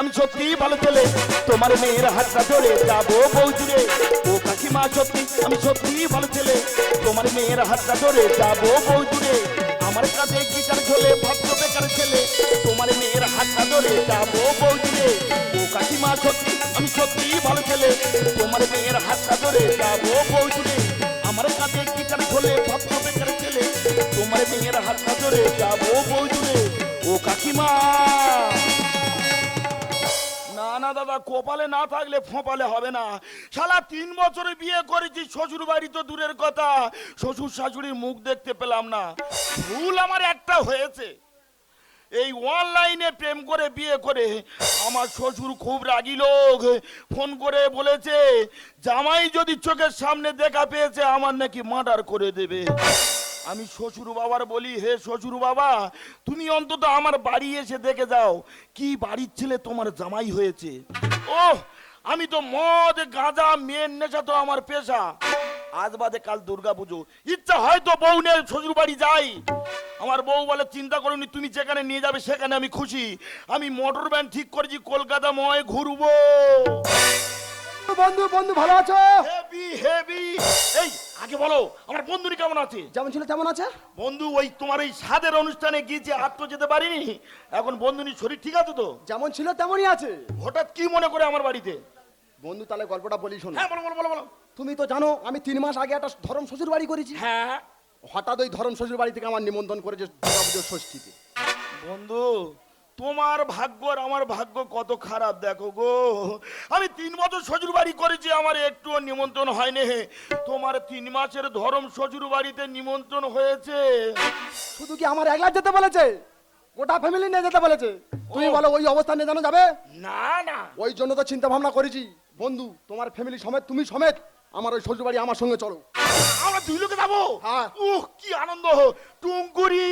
আমি সত্যি ভালো ছেলে। তোমার মেয়ের হাতটা ধরে যাব বৌজুরে ও কাকিমা সত্যি, আমি সত্যি ভালো ছেলে। তোমার মেয়ের হাতটা ধরে যাব বৌজুরে আমার কাছে গিটার ঝোলে ভদ্র বেকার ছেলে। তোমার মেয়ের হাতটা ধরে যাব বৌজুরে ও কাকিমা সত্যি, আমি সত্যি ভালো ছেলে। তোমার মেয়ের হাতটা ধরে যাব বৌজুরে আমার কাছে গিটার ঝোলে ভদ্র বেকার ছেলে। তোমার মেয়ের হাতটা ধরে যাব না কপালে না থাকলে ফোঁপালে হবে না। শালা, তিন বছরে বিয়ে করেছি শ্বশুর বাড়ি তো দূরের কথা। শ্বশুর শাশুড়ির মুখ দেখতে পেলাম না। ভুল আমার একটা হয়েছে। এই অনলাইনে প্রেম করে বিয়ে করে আমার শ্বশুর খুব রাগি লোক। ফোন করে বলেছে, জামাই যদি চোখের সামনে দেখা পেয়েছে, আমার নাকি মার্ডার করে দেবে। আমি শ্বশুর বাবার বলি, হে শ্বশুর বাবা তুমি অন্তত আমার বাড়ি এসে দেখে যাও, কি বাড়ির ছেলে তোমার জামাই হয়েছে? ও আমি তো মদ, গাঁজা মেন নেশা তো আমার পেশা। আজ বাদে কাল দুর্গা পুজো ইচ্ছা হয়তো বউ নিয়ে শ্বশুর বাড়ি যাই। আমার বউ বলে, চিন্তা করুনি, তুমি যেখানে নিয়ে যাবে সেখানে আমি খুশি। আমি মোটর ভ্যান ঠিক করেছি কলকাতা ময় ঘুরবো। বন্ধু বন্ধু ভালো আছো? হেভি হেভি এই আগে বলো আমার বন্ধুরি কেমন আছে? যেমন ছিল তেমন আছে। বন্ধু ওই তোমার এই সাদের অনুষ্ঠানে গিয়েছে আর তো যেতে পারিনি। এখন বন্ধুনির শরীর ঠিক আছে তো? যেমন ছিল তেমনই আছে। হঠাৎ কি মনে করে আমার বাড়িতে? বন্ধু তাহলে গল্পটা বলি শোনো। হ্যাঁ বলো বলো বলো বলো। তুমি তো জানো আমি তিন মাস আগে একটা ধরম শ্বশুর বাড়ি করেছি। হ্যাঁ। হঠাৎ ওই ধরম শ্বশুর বাড়ি থেকে আমার নিমন্ত্রণ করেছে দুর্গাপুজোর ষষ্ঠীতে। বন্ধু তোমার ভাগ্য আর আমার ভাগ্য কত খারাপ দেখো গো। আমি তিন বছর শ্বশুর বাড়ি করেছি আমার একটুও নিমন্ত্রণ হয়নি। তোমার তিন মাসের ধরম শ্বশুর বাড়িতে নিমন্ত্রণ হয়েছে। শুধু কি আমার একলা যেতে বলেছে? গোটা ফ্যামিলি নিয়ে যেতে বলেছে? তুমি। বলো ওই অবস্থান নিয়ে জানো যাবে? না না। ওই জন্য তো চিন্তা ভাবনা করেছি বন্ধু তোমার ফ্যামিলি সমেত তুমি সমেত আমার ওই শ্বশুর বাড়ি আমার সঙ্গে চলো। আমরা দুই লোকে যাব? হ্যাঁ। উহ কি আনন্দ। টুঙ্কুরি।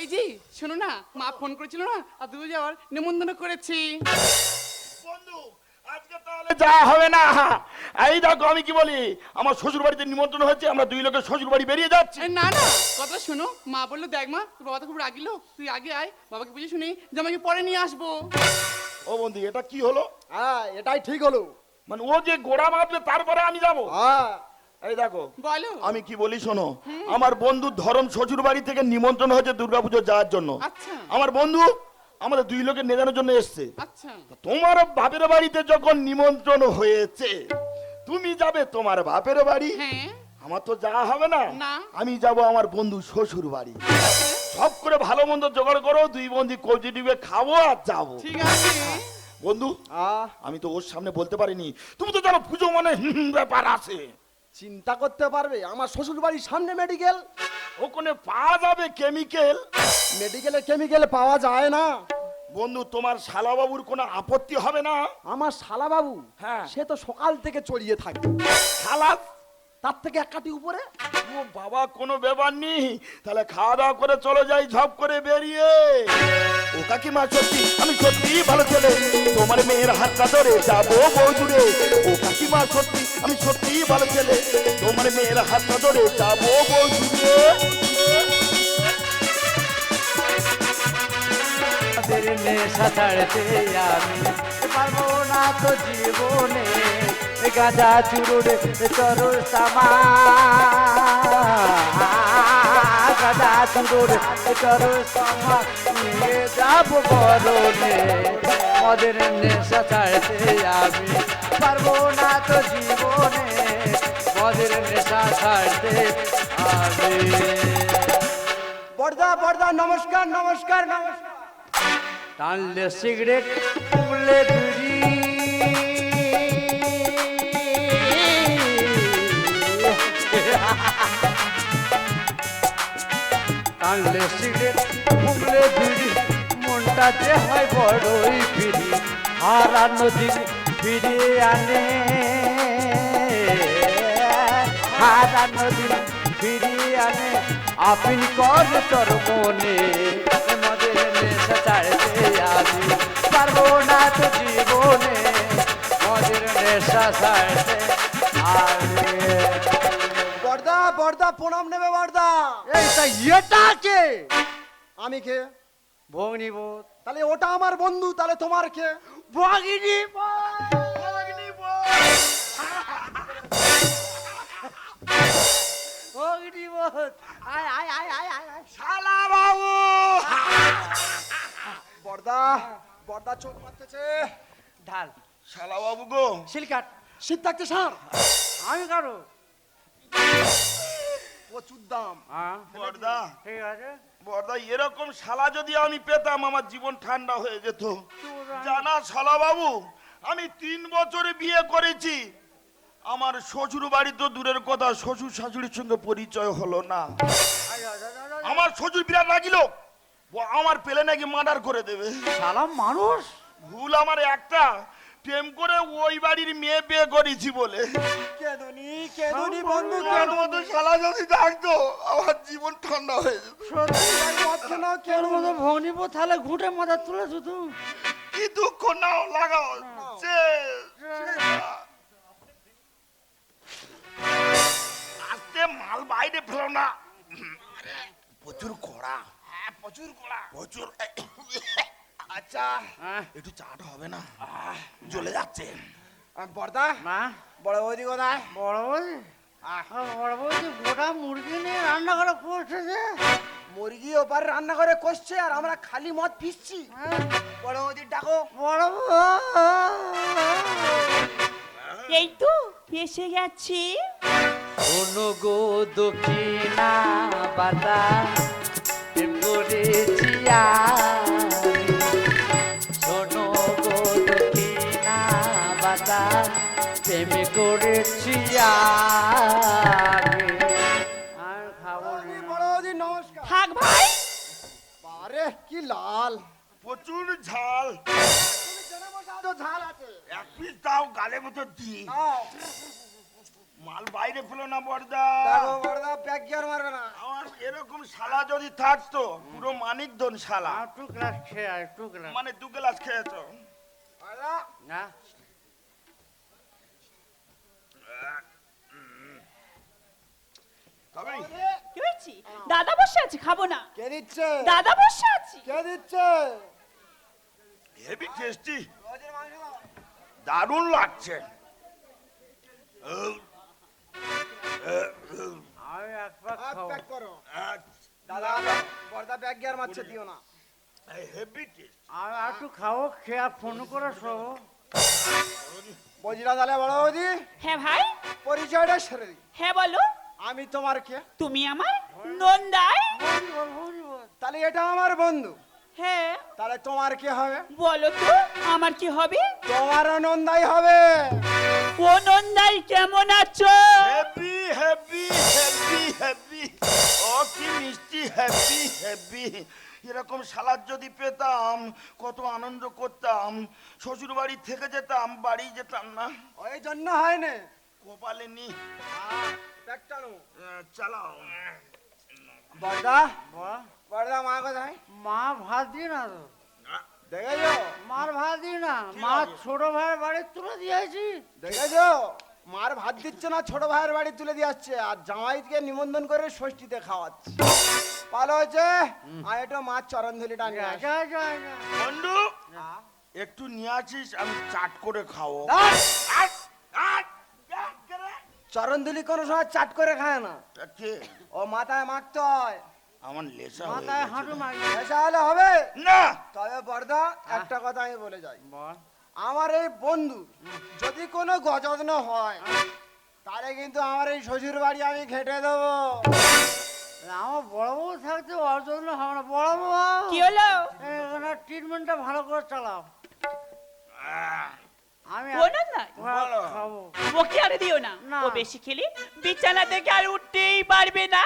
এই যে শোনো না মা ফোন করেছিল না আর যাওয়ার নিমন্ত্রণ করেছি। বন্ধু আজকে তাহলে যা হবে না। এই দেখো আমি কি বলি আমার শ্বশুর বাড়িতে নিমন্ত্রণ হচ্ছে আমরা দুই লোকের শ্বশুর বাড়ি বেরিয়ে যাচ্ছি। না না কথা শোনো মা বলল দেখ মা তোর বাবা তো খুব রাগিলো তুই আগে আয় বাবাকে বুঝে শুনি যে আমাকে পরে নিয়ে আসব। ও বন্ধু এটা কি হলো? হ্যাঁ এটাই ঠিক হলো। মানে ও যে গোড়া মাপবে তারপরে আমি যাব? হ্যাঁ। এই দেখো বলো। আমি কি বলি শোনো? আমার বন্ধু ধরম শ্বশুর বাড়ি থেকে নিমন্ত্রণ হয়েছে দুর্গাপুজো যাওয়ার জন্য। আচ্ছা। আমার বন্ধু আমাদের দুই লোকের নেজানোর জন্য এসছে। আচ্ছা। তোমার বাপের বাড়িতে যখন নিমন্ত্রণ হয়েছে তুমি যাবে তোমার বাপের বাড়ি? হ্যাঁ। আমার তো যাওয়া হবে না। না। আমি যাব আমার বন্ধু শ্বশুর বাড়ি। সব করে ভালো মন্দ জোগাড় করো দুই বন্ধু কবজি ডিবে খাব আর যাব। ঠিক আছে। বন্ধু আহ, আমি তো ওর সামনে বলতে পারিনি। তুমি তো জানো পুজো মানে ব্যাপার আছে। চিন্তা করতে পারবে? আমার শ্বশুর বাড়ির সামনে মেডিকেল ওখানে পাওয়া যাবে কেমিক্যাল মেডিকেলে কেমিক্যাল পাওয়া যায় না। বন্ধু তোমার শালাবাবুর কোনো আপত্তি হবে না? আমার শালা বাবু হ্যাঁ। সে তো সকাল থেকে চড়িয়ে থাকে। শালা তার থেকে এক কাটি উপরে? ও বাবা কোনো ব্যাপার নেই। তাহলে খাওয়া দাওয়া করে চলে যাই ঝপ করে বেরিয়ে। ও কাকিমা সত্যি আমি সত্যি ভালো ছেলে। তোমার মেয়ের হাতটা ধরে যাব বৌদুরে। ও কাকিমা সত্যি আমি সত্যি ভালো ছেলে। তোমার মেয়ের হাতটা ধরে যাব বৌদুরে। তাদের নেশা ছাড়তে আমি পারব না তো জীবনে। গাঁজা চুরুর চরুর সামা। গাঁজা চুরুর চরুর সামা। নিয়ে যাব বরণে, মদের নেশা ছাড়তে আমি পারব না তো জীবনে, মদের নেশা ছাড়তে আমি। বর্দা বর্দা নমস্কার নমস্কার নমস্কার। টানলে সিগারেট ফুলে বিড়ি। টানলে সিগারেট ফুলে বিড়ি মনটা যে হয় বড়ই বিড়ি হারানো দিন ফিরিয়ে আনে। হারানো দিন ফিরিয়ে আনে। আপিল কর তোর মনে মদের নেশা আমি পারব না তো জীবনে। মদের নেশা ছাড়তে আমি বর্দা বর্দা প্রণাম নেবে বর্দা। এইটা ইয়েটা কে? আমি কে? ভগ্নিবোধ তাহলে ওটা আমার বন্ধু তাহলে তোমার কে? ভগিনী বর্দা বর্দা চোখ মারতেছে ঢাল। শালা বাবু গো। শিলকাট শীত থাকতে সার। আমি কারও? প্রচুর দাম। হ্যাঁ। বর্দা। ঠিক আছে। বর্দা এরকম শালা যদি আমি পেতাম আমার জীবন ঠান্ডা হয়ে যেত। জানা শালা বাবু আমি তিন বছরে বিয়ে করেছি। আমার শ্বশুর বাড়ি তো দূরের কথা শ্বশুর শাশুড়ির সঙ্গে পরিচয় হলো না। আমার শ্বশুর বিরাট লাগিল আমার পেলে নাকি মার্ডার করে দেবে। সালাম মানুষ। ভুল আমার একটা। প্রেম করে ওই বাড়ির মেয়ে বিয়ে করেছি বলে। কেদনি কেদনি বন্ধু তোর মতো শালা যদি থাকতো আমার জীবন ঠান্ডা হয়ে যেত। সত্যি মারছে না? কেন? কেন মতো ভগ্নিপো তাহলে ঘুটে মাথা তুলে শুধু কি দুঃখ নাও লাগাও সে আস্তে মাল বাইরে ফেলো না। প্রচুর কড়া। হ্যাঁ প্রচুর কড়া। প্রচুর। আচ্ছা। হ্যাঁ। একটু চাটা হবে না। জ্বলে যাচ্ছে। বর্দা। মা। বড় বৌদি কোথায়? বড় বৌদি। বড় বৌদি গোটা মুরগি নিয়ে রান্না করে করছে মুরগি ওপারে রান্না করে কষছে আর আমরা খালি মদ পিসছি বড় বৌদির ডাকো। বড় এই তো এসে গেছি। শোনো গো দক্ষিণা বাতা করেছি আমি। করেছি আর খাব না। বড় বৌদি নমস্কার। থাক ভাই। আরে কি লাল। প্রচুর ঝাল। তুমি জেনে বসে আছো, ঝাল আছে। এক পিস দাও গালে মতো দি মাল বাইরে ফেলো না বর্দা মারবে না। আমার এরকম শালা যদি থাকতো পুরো মানিক ধন শালা। টু গ্লাস খেয়ে টু গ্লাস মানে দু গ্লাস খেয়েছো। না। কি দাদা বসে আছে খাব না। কে দিচ্ছে দাদা বসে আছি। কে দিচ্ছে হেভি টেস্টি। দারুণ লাগছে। আমি এক পাক আর খাব। প্যাক করো। দাদা বড়দা ব্যাগ গিয়ার মারছে দিও না। হেভি টেস্ট আমি একটু খাব খেয়ে ফোন করে বজিরা বড় বৌদি। হ্যাঁ ভাই। পরিচয়টা সেরে দিই। হ্যাঁ বলো। আমি তোমার কে? তুমি আমার নন্দাই? তাহলে এটা আমার বন্ধু। হ্যাঁ। তাহলে তোমার কে হবে? বলো তো আমার কি হবে? তোমার নন্দাই হবে। ও নন্দাই কেমন আছো? হ্যাপি হ্যাপি হেভি হ্যাপি ও কি মিষ্টি হ্যাপি হ্যাপি এরকম সালাদ যদি পেতাম কত আনন্দ করতাম শ্বশুর বাড়ি থেকে যেতাম বাড়ি যেতাম না। ওই জন্য হয় না কপালে নি চালাও। বড়দা? বড়দা মা কোথায়? মা ভাত দি না তো? দেখেছ? মার ভাত দি না? মা ছোট ভাইয়ের বাড়ি তুলে দিয়েছি দেখেছ? মার ভাত দিচ্ছে না ছোট ভাইয়ের বাড়ি তুলে দিয়ে যাচ্ছে আর জামাইকে নিমন্ত্রণ করে ষষ্ঠীতে খাওয়াচ্ছে। ভালো হয়েছে? আর একটু মাছ চরণ ধুলিটা নিয়ে আসি। যা, যা, যা। বন্ধু একটু নিয়ে আসিস আমি চাট করে খাব দাঁড়! আট, আট, আট, কেরে? চরণ ধুলি কোনো সময় চাট করে খায় না। তা কে? ও মাথায় মাখতে হয়। আমার লেসা হয়ে মাথায় গেছে। হাঁটু মারি এসা হলে হবে? না! তবে বর্দা একটা কথা আমি বলে যাই। বল। আমার এই বন্ধু যদি কোনো গজগ্ন হয় তাহলে কিন্তু আমার এই শ্বশুর বাড়ি আমি ঘেটে দেবো। আমার বড় বউ থাকতে জন্য হবে না। বড় বউ কি হলো? ট্রিটমেন্টটা ভালো করে চালাও। আহ, আমি ও নন্দাই বলো। ওকে আর দিও না। না। ও বেশি খেলে। বিছানা থেকে আর উঠতেই পারবে না।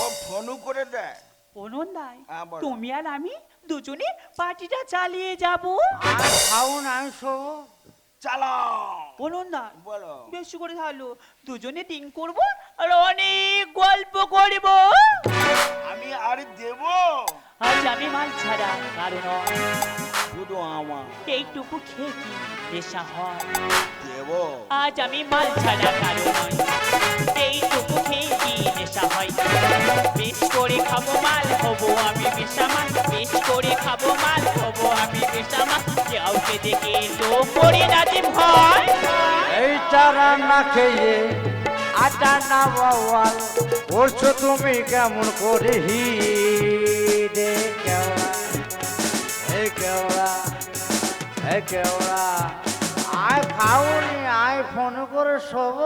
ও ফোনও করে দেয়। ও নন্দাই হ্যাঁ, তুমি আর আমি দুজনে পার্টিটা চালিয়ে যাব। আর খাব না শোবো। চালাও। ও নন্দাই বলো। বেশি করে তাহলে দুজনে দিন করব আর অনেক গল্প করব। আমি আর দেব? আজ আমি মাল ছাড়া কারণ শুধু আমার। এইটুকু খেয়ে কি নেশা হয়? দেব। আজ আমি মাল ছাড়া কারণ এইটুকু খেয়ে কি নেশা হয়? বেশ করে করে খাব মাল হব আমি বেসামাল বেশ করে খাব মাল হব আমি বেসামাল কাউকে দেখে তো করে না যে ভয়। এই চারা না খেয়ে আটা না বাওয়াল করছ তুমি কেমন করে হি হে কেওড়া আয় খাওনি আয় ফোন করে শোব।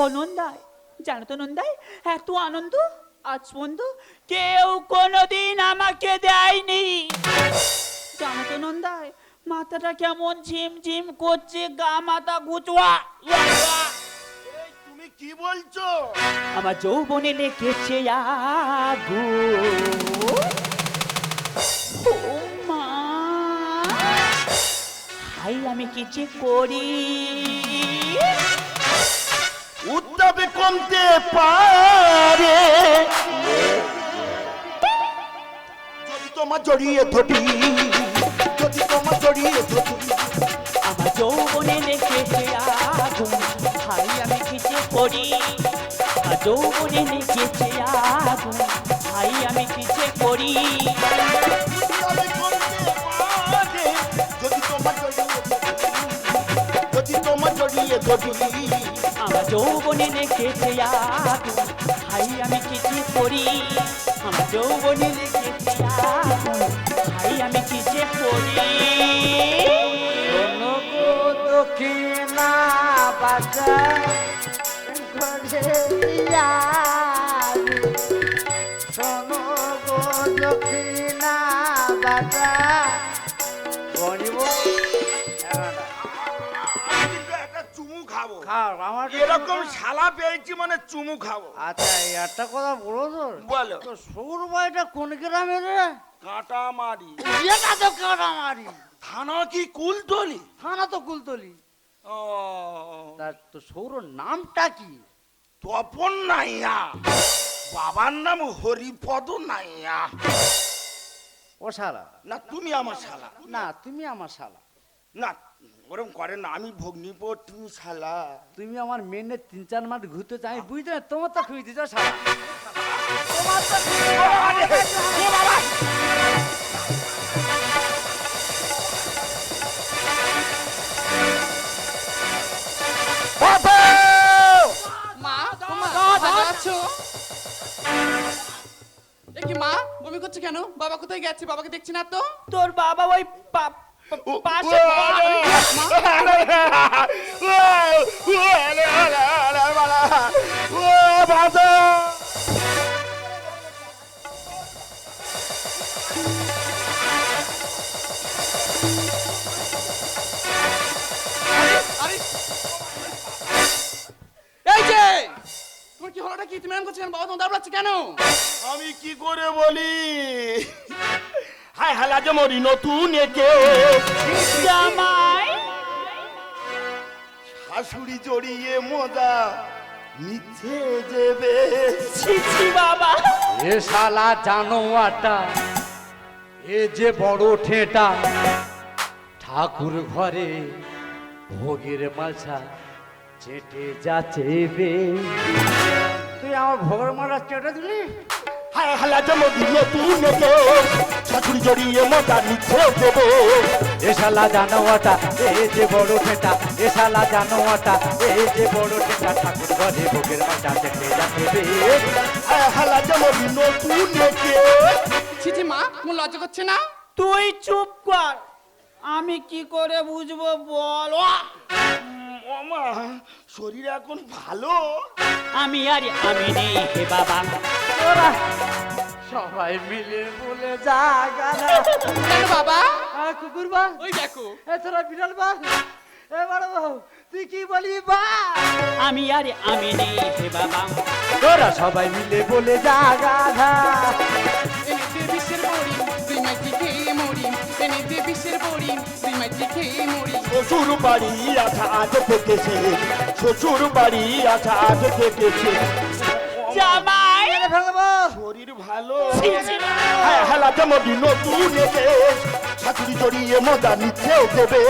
ও নন্দাই জানো তো নন্দাই এত আনন্দ আজ পর্যন্ত কেউ কোনোদিন আমাকে দেয়নি। জানো তো নন্দাই মাথাটা কেমন ঝিমঝিম করছে গা মাথা গুচুয়া তুমি কি বলছো? আমার যৌবনে লেগেছে আগুন। হাই আমি কিছু করি। উত্তাপে কমতে পারে। যদি তোমার জড়িয়ে ধরি যদি তোমার জড়িয়ে ধরি। আমার যৌবনে লেগেছে আগুন হাই আমি কিছু করি। আমার যৌবনে লেগেছে আগুন হাই আমি কিছু করি। জড়িয়ে ধরি আমার যৌবনে নেকেছে আগুন ভাই আমি কিছু করি আমার যৌবনে নেকেছে আগুন ভাই আমি কিছু করি শোনো গো দক্ষিণা বাজা ঘরে খাও আমার এরকম শালা পেয়েছি মানে চুমু খাব। আচ্ছা এই একটা কথা বলো তোর বলো। তো সৌর বাড়িটা কোন গ্রামে রে? কাঁটা মারি এটা তো কাটামারি। থানা কি কুলতলি? থানা তো কুলতলি। ও। তার তো সৌর নামটা কি? তপন নাইয়া। বাবার নাম হরিপদ নাইয়া। ও শালা। না তুমি আমার শালা। না তুমি আমার শালা। না ওরম করে না আমি ভগ্নিপর তুমি শালা। তুমি আমার মেনে তিন চার মাস ঘুরতে চাই বুঝতে না তোমার তো খুঁজে দিতে শালা। মা বমি করছে কেন? বাবা কোথায় গেছে? বাবাকে দেখছি না তো? তোর বাবা ওই পাশে এই যে তোমার কি হলোটা কি? তুমি এরকম করছ কেন? বাবা তোমার দাঁড়াচ্ছে কেন? আমি কি করে বলি? হাই হালা যে মরি নতুন একে জামাই শাশুড়ি জড়িয়ে মজা নিচ্ছে দেবে ছি ছি বাবা। এ শালা জানোয়াটা এ যে বড় ঠেটা ঠাকুর ঘরে ভোগের মাছা চেটে যাচেবে তুই আমার ভোগের মালা চেটে দিলি? হায় হালা শাশুড়ি জড়িয়ে মজা নিচ্ছে দেবে। এ শালা জানোয়াটা এ যে বড় ঠেটা এ শালা জানোয়াটা এ যে বড় ঠেটা ঠাকুর ঘরে হায় হালা মা লজ্জা করছে না? তুই চুপ কর আমি কি করে বুঝব বল? ওমা শরীর এখন ভালো? আমি আর আমি নেই হে বাবা। তোরা সবাই মিলে বলে যা গানা বাবা? কুকুর বা। ওই দেখো। এ তোরা বিড়াল বা। এ বড় বউ তুই কি বলি বা? আমি আর আমি নেই হে বাবা। তোরা সবাই মিলে বলে যা গাধা শ্বশুর বাড়ি আছা আজ থেকেছে শ্বশুর বাড়ি আছা আজ থেকেছে জামাই! ফেলব শরীর ভালো। হ্যাঁ হেলা যেমন নতুন শাশুড়ি জড়িয়ে মজা নিচ্ছে দেবে।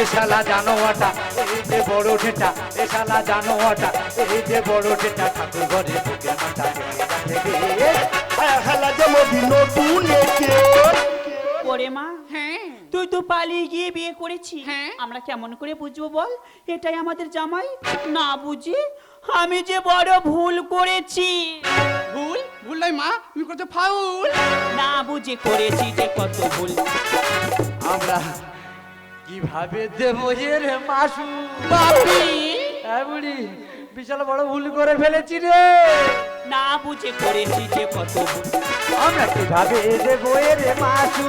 এ শালা জানোয়াটা এই যে বড় ঠেটা। এ শালা জানোয়াটা এই যে বড় ঠেটা। ঠাকুর ঘরে বুকের মাথা হায় হেলা যেমন নতুন ওরে মা তুই তো পালিয়ে গিয়ে বিয়ে করেছি হ্যাঁ। আমরা কেমন করে বুঝব বল? এটাই আমাদের জামাই। না বুঝি আমি যে বড় ভুল করেছি। ভুল? ভুল নয় মা তুমি করছ ফাউল। না বুঝে করেছি যে কত ভুল। আমরা কীভাবে দেবো এর মাসু বাপি হ্যাঁ বুড়ি বিশাল বড় ভুল করে ফেলেছি রে। না বুঝে করেছি যে কত ভুল। আমরা কীভাবে দেবো এর মাসু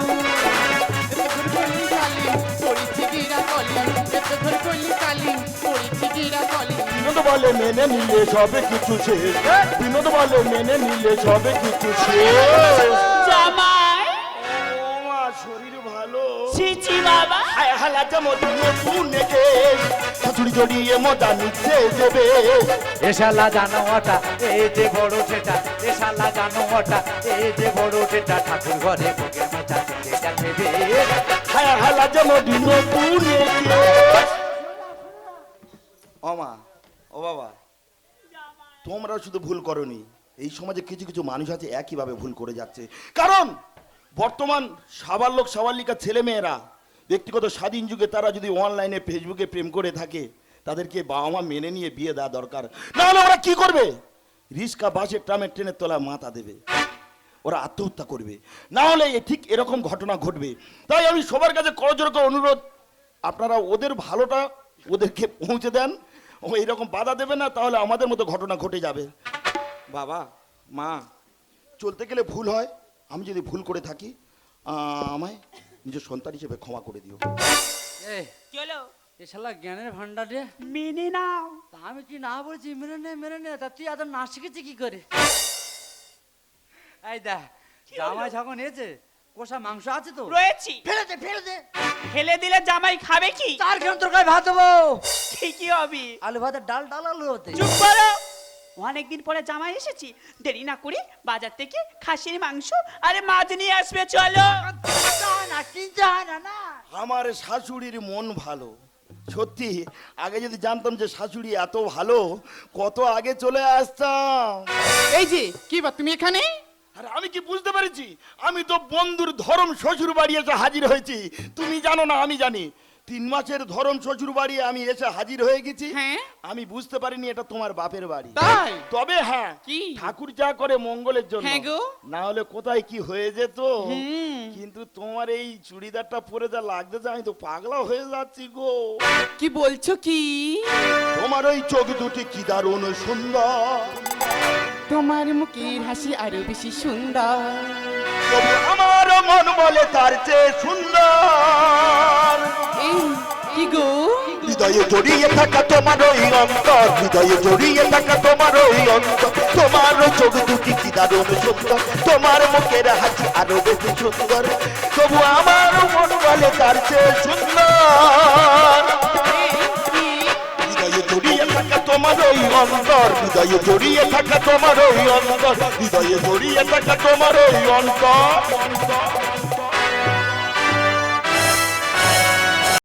বিনোদ বলে মেনে নিলে সবে কিছু শেষ। বিনোদ বলে মেনে নিলে সবে কিছু শেষ। জামাই। ও মা শরীর ভালো। বাবা। হায় হেলা যেমন নতুন একে শাশুড়ি জড়িয়ে মজা নিচ্ছে দেবে এ শালা জানোয়াটা এই যে বড় ঠেটা এ শালা জানোয়াটা এই যে বড় ঠেটা ঠাকুর ঘরে বুকের মাথা থেকে যাচ্ছে হায় হেলা যেমন নতুন একে ও মা ও বাবা। তোমরা শুধু ভুল করনি। এই সমাজে কিছু কিছু মানুষ আছে, একইভাবে ভুল করে যাচ্ছে। কারণ, বর্তমান সাবাল্যক সাবালিকা ছেলে মেয়েরা ব্যক্তিগত স্বাধীন যুগে তারা যদি অনলাইনে, ফেসবুকে প্রেম করে থাকে, তাদেরকে বাবা মা মেনে নিয়ে বিয়ে দেওয়া দরকার। নাহলে ওরা কি করবে? রিক্সা বাসের ট্রামের ট্রেনের তলায় মাথা দেবে। ওরা আত্মহত্যা করবে। না হলে ঠিক এরকম ঘটনা ঘটবে। তাই আমি সবার কাছে করজোর করে অনুরোধ, আপনারা ওদের ভালোটা ওদেরকে পৌঁছে দেন। ও এইরকম বাধা দেবে না তাহলে আমাদের মতো ঘটনা ঘটে যাবে। বাবা মা। চলতে গেলে ভুল হয় আমি যদি ভুল করে থাকি আহ, আমায় নিজের সন্তান হিসেবে ক্ষমা করে দিও। এ চলো। এ জ্ঞানের ভান্ডার রে। মেনে নাও। তা আমি কি না বলছি? মেরে নে মেরে নে। তা তুই এত না শিখেছি কি করে? এই দেখ জামাই যখন এসে কষা মাংস আছে তো? রয়েছি। ফেলে দে ফেলে দে। ফেলে দিলে জামাই খাবে কি? চার খেন তরকারি ভাত দেবো। ঠিকই হবে। আলু ভাতের ডাল ডাল আলু হতে। চুপ করো। অনেকদিন পরে জামাই এসেছি। দেরি না করি বাজার থেকে খাসির মাংস আরে মাছ নিয়ে আসবে চলো। না কিনতে হয় না না। আমার শাশুড়ির মন ভালো। সত্যি আগে যদি জানতাম যে শাশুড়ি এত ভালো কত আগে চলে আসতাম। এই যে কি বা তুমি এখানে? আর আমি কি বুঝতে পেরেছি? আমি তো বন্ধুর ধরম শ্বশুর বাড়ি এসে হাজির হয়েছি। তুমি জানো না আমি জানি। তিন মাসের ধরম শ্বশুর বাড়ি আমি এসে হাজির হয়ে গেছি। হ্যাঁ। আমি বুঝতে পারিনি এটা তোমার বাপের বাড়ি। তবে হ্যাঁ কি? ঠাকুর যা করে মঙ্গলের জন্য। হ্যাঁ গো। না হলে কোথায় কি হয়ে যেত? কিন্তু তোমার এই চুড়িদারটা পরে যা লাগতেছে আমি তো পাগলা হয়ে যাচ্ছি গো। কি বলছো কি? তোমার ওই চোখ দুটি কি দারুণ সুন্দর। তোমার মুখের হাসি আরও বেশি সুন্দর। তবু আমার মন বলে তার চেয়ে সুন্দর। কি গো? হৃদয়ে জড়িয়ে থাকা তোমার ওই অন্তর হৃদয়ে জড়িয়ে থাকা তোমার ওই অন্তর তোমার চোখ দুটি কি দারুণ সুন্দর তোমার মুখের হাসি আরও বেশি সুন্দর। তবু আমার মন বলে তার চেয়ে সুন্দর। তোমার ওই অন্তর। হৃদয়ে জড়িয়ে থাকা তোমার ওই অন্তর। হৃদয়ে জড়িয়ে থাকা তোমার ওই অন্তর।